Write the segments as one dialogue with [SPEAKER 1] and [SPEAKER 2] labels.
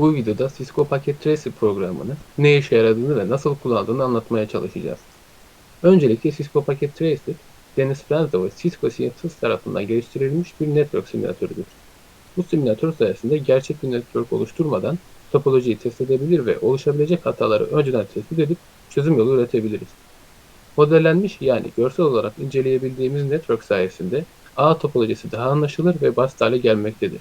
[SPEAKER 1] Bu videoda Cisco Packet Tracer programını ne işe yaradığını ve nasıl kullandığını anlatmaya çalışacağız. Öncelikle Cisco Packet Tracer, Dennis Frenzo ve Cisco Scientists tarafından geliştirilmiş bir network simülatörüdür. Bu simülatör sayesinde gerçek bir network oluşturmadan topolojiyi test edebilir ve oluşabilecek hataları önceden tespit edip çözüm yolu üretebiliriz. Modellenmiş yani görsel olarak inceleyebildiğimiz network sayesinde ağ topolojisi daha anlaşılır ve basit hale gelmektedir.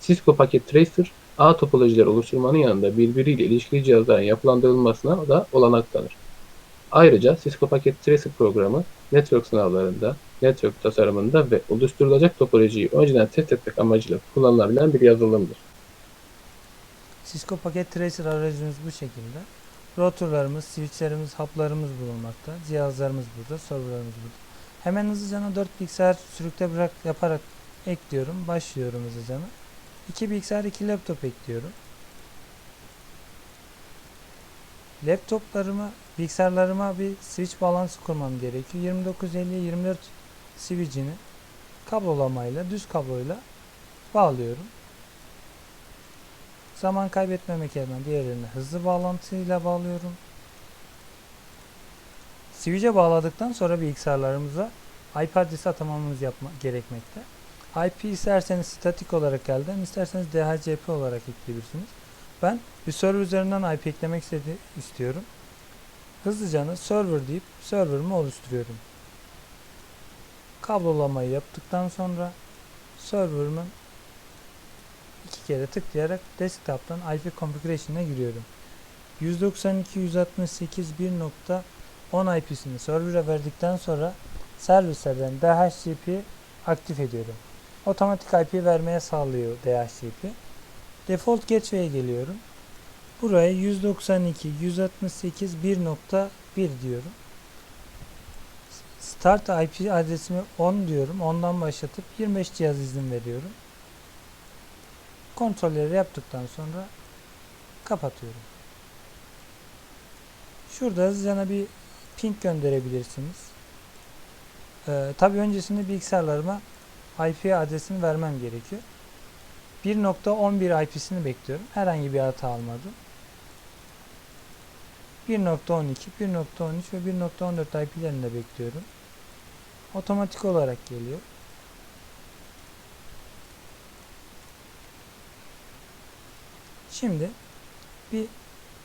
[SPEAKER 1] Cisco Packet Tracer, ağ topolojileri oluşturmanın yanında birbiriyle ilişkili cihazların yapılandırılmasına da olanak tanır. Ayrıca Cisco Packet Tracer programı network sınavlarında, network tasarımında ve oluşturulacak topolojiyi önceden test etmek amacıyla kullanılabilen bir yazılımdır.
[SPEAKER 2] Cisco Packet Tracer arayüzümüz bu şekilde. Routerlarımız, switchlerimiz, haplarımız bulunmakta. Cihazlarımız burada, serverlarımız burada. Hemen hızlıca 4 bilgisayar sürükle bırak yaparak ekliyorum. Başlıyorum hızlıca. 2 bilgisayar, 2 laptop ekliyorum. Laptoplarıma, bilgisayarlarıma bir switch bağlantısı kurmam gerekiyor. 2950-24 switch'ini kablolamayla, düz kabloyla bağlıyorum. Zaman kaybetmemek adına diğerlerini hızlı bağlantıyla bağlıyorum. Switch'e bağladıktan sonra bilgisayarlarımıza IP adresi atamamız yapma gerekmekte. IP isterseniz statik olarak elden, isterseniz DHCP olarak ekleyebilirsiniz. Ben bir server üzerinden IP eklemek istiyorum. Hızlıca server deyip server'ımı oluşturuyorum. Kablolamayı yaptıktan sonra server'ımın iki kere tıklayarak desktop'tan IP configuration'a giriyorum. 192.168.1.10 IP'sini server'a verdikten sonra servislerden DHCP aktif ediyorum. Otomatik IP vermeye sağlıyor DHCP. Default gateway'e geliyorum. Buraya 192.168.1.1 diyorum. Start IP adresimi 10 diyorum. Ondan başlatıp 25 cihaz izin veriyorum kontrolleri yaptıktan sonra kapatıyorum. Şurada hızlıca bir ping gönderebilirsiniz. Ee, Tabi öncesinde bilgisayarlarıma IP adresini vermem gerekiyor. 1.11 IP'sini bekliyorum. Herhangi bir hata almadım. 1.12, 1.13 ve 1.14 IP'lerini de bekliyorum. Otomatik olarak geliyor. Şimdi bir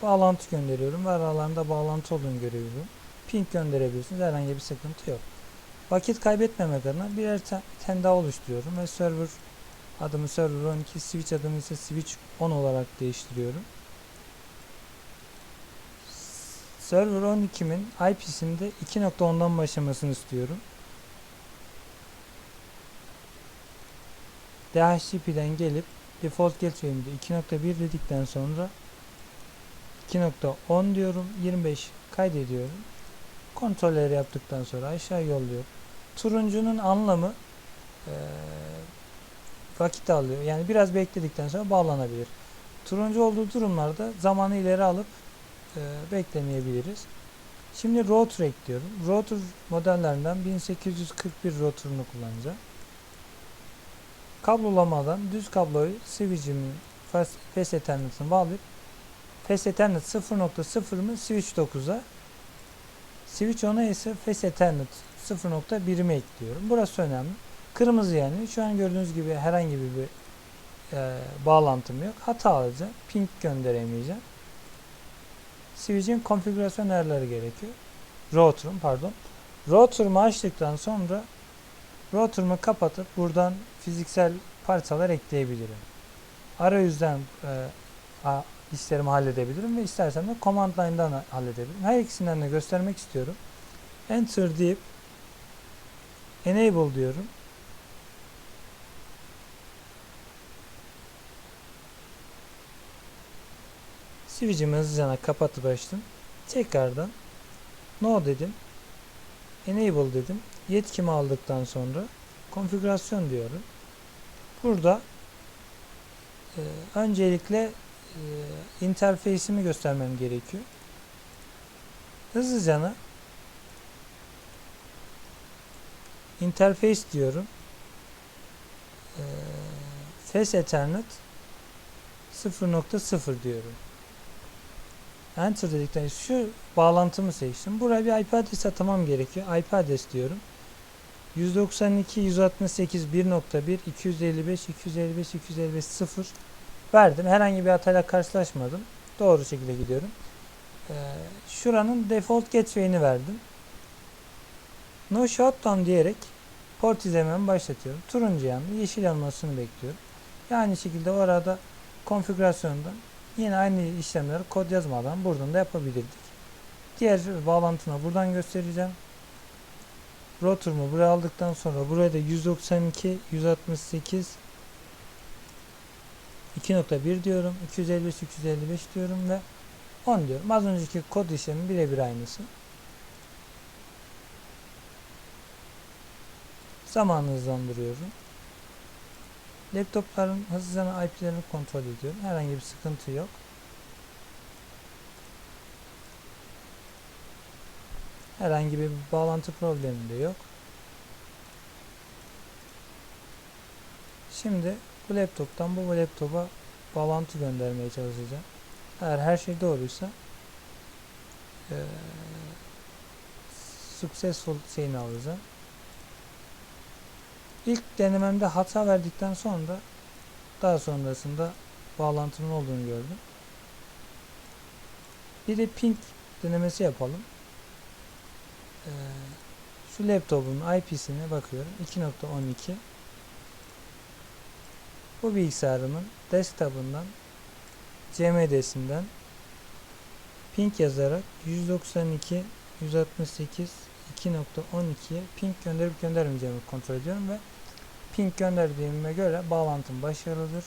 [SPEAKER 2] bağlantı gönderiyorum ve aralarında bağlantı olduğunu görüyorum. Ping gönderebilirsiniz. Herhangi bir sıkıntı yok. Vakit kaybetmemek adına birer tane daha oluşturuyorum ve server adımı server 12, switch adımı ise switch 10 olarak değiştiriyorum. Server 12'min IP'sinde 2.10'dan başlamasını istiyorum. DHCP'den gelip default gateway'imde 2.1 dedikten sonra 2.10 diyorum 25 kaydediyorum kontrolleri yaptıktan sonra aşağı yolluyorum turuncunun anlamı e, vakit alıyor. Yani biraz bekledikten sonra bağlanabilir. Turuncu olduğu durumlarda zamanı ileri alıp e, beklemeyebiliriz. Şimdi router ekliyorum router modellerinden 1841 router'unu kullanacağım. Kablolamadan düz kabloyu switch'imin fast ethernet'ine bağlayıp fast ethernet 0.0'ımı switch 9'a switch 10'a ise fast ethernet 0.1'imi ekliyorum. Burası önemli. Kırmızı yani. Şu an gördüğünüz gibi herhangi bir e, bağlantım yok. Hata alacağım. Ping gönderemeyeceğim. Switch'in konfigürasyon ayarları gerekiyor. Router'ım pardon. Router'ımı açtıktan sonra router'ımı kapatıp buradan fiziksel parçalar ekleyebilirim. Arayüzden e, işlerimi halledebilirim ve istersem de command line'dan halledebilirim. Her ikisinden de göstermek istiyorum. Enter deyip enable diyorum. Switch'imi hızlıca kapatıp açtım. Tekrardan no dedim. Enable dedim. Yetkimi aldıktan sonra konfigürasyon diyorum. Burada e, öncelikle e, interface'imi göstermem gerekiyor. Hızlıca interface diyorum. E, Fast Ethernet 0.0 diyorum. Enter dedikten şu bağlantımı seçtim. Buraya bir IP adresi atamam gerekiyor. IP adres diyorum. 192 168 1.1 255 255 255 0 verdim. Herhangi bir hatayla karşılaşmadım. Doğru şekilde gidiyorum. Ee, şuranın default gateway'ini verdim. No shutdown diyerek port izlememi başlatıyorum. Turuncu yandı. Yeşil yanmasını bekliyorum. Ve aynı şekilde orada konfigürasyondan yine aynı işlemleri kod yazmadan buradan da yapabilirdik. Diğer bağlantını buradan göstereceğim. Router'ımı buraya aldıktan sonra buraya da 192 168 2.1 diyorum. 255 255 diyorum ve 10 diyorum. Az önceki kod işlemi birebir aynısı. Zamanı hızlandırıyorum. Laptopların hızlıca IP'lerini kontrol ediyorum. Herhangi bir sıkıntı yok. Herhangi bir bağlantı problemi de yok. Şimdi bu laptoptan bu laptopa bağlantı göndermeye çalışacağım. Eğer her şey doğruysa eee successful şeyini alacağım. İlk denememde hata verdikten sonra daha sonrasında bağlantının olduğunu gördüm. Bir de ping denemesi yapalım. Ee, şu laptopun IP'sine bakıyorum. 2.12 Bu bilgisayarımın desktop'ından CMD'sinden ping yazarak 192 168 2.12'ye ping gönderip göndermeyeceğimi kontrol ediyorum ve ping gönderdiğime göre bağlantım başarılıdır.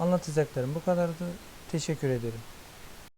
[SPEAKER 2] Anlatacaklarım bu kadardı. Teşekkür ederim.